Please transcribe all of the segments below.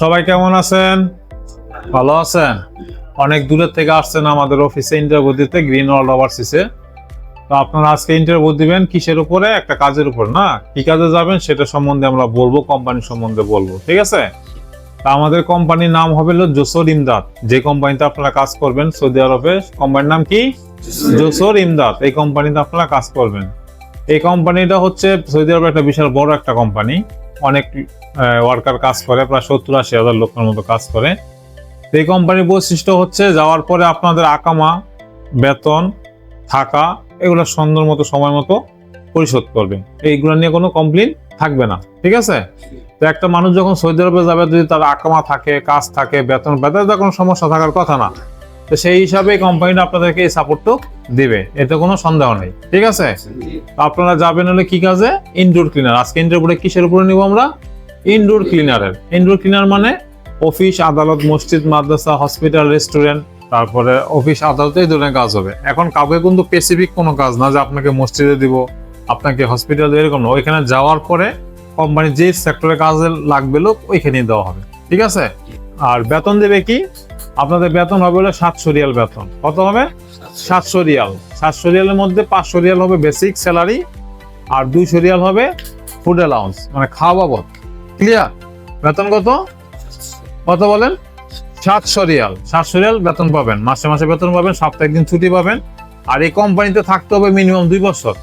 সবাই কেমন আছেন? ভালো আছেন? অনেক দূরের থেকে আসছেন আমাদের অফিসে ইন্টারভিউ দিতে গ্রিন ওয়ার্ল্ড ওভারসিসে তো আপনারা আজকে ইন্টারভিউ দিবেন কিসের উপরে? একটা কাজের উপর, না? কি কাজে যাবেন সেটা সম্বন্ধে আমরা বলব কোম্পানি সম্বন্ধে বলব, ঠিক আছে? তা আমাদের কোম্পানির নাম হবে জোসর ইমদাদ। যে কোম্পানিতে আপনারা কাজ করবেন, সৌদি আরবে কোম্পানির নাম কি? জোসর ইমদাদ। এই কোম্পানিতে আপনারা কাজ করবেন। এই কোম্পানিটা হচ্ছে সৌদি আরবের একটা বিশাল বড় একটা কোম্পানি অনেক ওয়ার্কার কাজ করে, প্রায় সত্তর আশি হাজার লোকের মতো কাজ করে। এই কোম্পানির বৈশিষ্ট্য হচ্ছে, যাওয়ার পরে আপনাদের আকামা, বেতন, থাকা, এগুলো সুন্দর মতো, সময় মতো পরিশোধ করবে এইগুলো নিয়ে কোনো কমপ্লেন থাকবে না, ঠিক আছে? তো একটা মানুষ যখন সৌদি আরবে যাবে, যদি তার আকামা থাকে, কাজ থাকে, বেতন বেতন কোনো সমস্যা থাকার কথা না। তো সেই হিসাবে কোম্পানিটা আপনাদেরকে এই সাপোর্টটুক দিবে, এতে কোনো সন্দেহ নেই, ঠিক আছে? আপনারা যাবেন হলে কি কাজে? ইনডোর ক্লিনার আজকে ইনডোর উপরে কিসের উপরে নিব আমরা? ইনডোর ক্লিনারের ইনডোর ক্লিনার মানে অফিস আদালত, মসজিদ, মাদ্রাসা হসপিটাল রেস্টুরেন্ট তারপরে অফিস আদালতে এই ধরনের কাজ হবে। এখন কাউকে কিন্তু স্পেসিফিক কোনো কাজ না যে আপনাকে মসজিদে দিব, আপনাকে হসপিটালে এরকম না। ওইখানে যাওয়ার পরে কোম্পানি যে সেক্টরে কাজে লাগবে লোক, ওইখানেই দেওয়া হবে, ঠিক আছে? আর বেতন দেবে কি? আপনাদের বেতন হবে হলো সাতশো রিয়াল বেতন। কত হবে? সাতশো। রিয়াল। সাতশো রিয়ালের মধ্যে পাঁচশো রিয়াল হবে বেসিক স্যালারি আর দুইশো রিয়াল হবে ফুড অ্যালাউন্স মানে খাওয়া বাবদ। ক্লিয়ার বেতন কত? কত বলেন? সাতশো রিয়াল। সাতশো রিয়াল বেতন পাবেন। মাসে মাসে বেতন পাবেন সপ্তাহে একদিন ছুটি পাবেন। আর এই কোম্পানিতে থাকতে হবে মিনিমাম দুই বছর।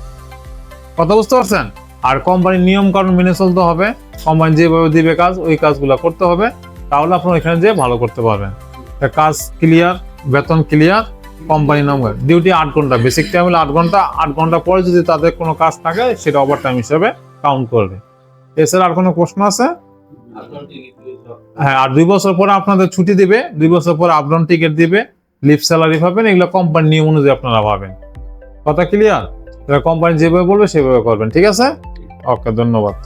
কথা বুঝতে পারছেন? আর কোম্পানির নিয়ম কানুন মেনে চলতে হবে। কোম্পানি যেভাবে দিবে কাজ ওই কাজগুলো করতে হবে। তাহলে আপনার এখানে যেয়ে ভালো করতে পারবেন। কাজ ক্লিয়ার বেতন ক্লিয়ার কোম্পানি নাম ডিউটি আট ঘণ্টা। বেসিক টাইম হলে আট ঘণ্টা। আট ঘণ্টা পরে যদি তাদের কোনো কাজ থাকে, সেটা ওভার টাইম হিসেবে কাউন্ট করবে। এছাড়া আর কোনো প্রশ্ন আছে? হ্যাঁ আর দুই বছর পরে আপনাদের ছুটি দিবে। দুই বছর পরে আপডাউন টিকিট দিবে। লিভ স্যালারি পাবেন। এগুলো কোম্পানি নিয়ম অনুযায়ী আপনারা পাবেন। কথা ক্লিয়ার কোম্পানি যেভাবে বলবে, সেভাবে করবেন। ঠিক আছে? ওকে ধন্যবাদ।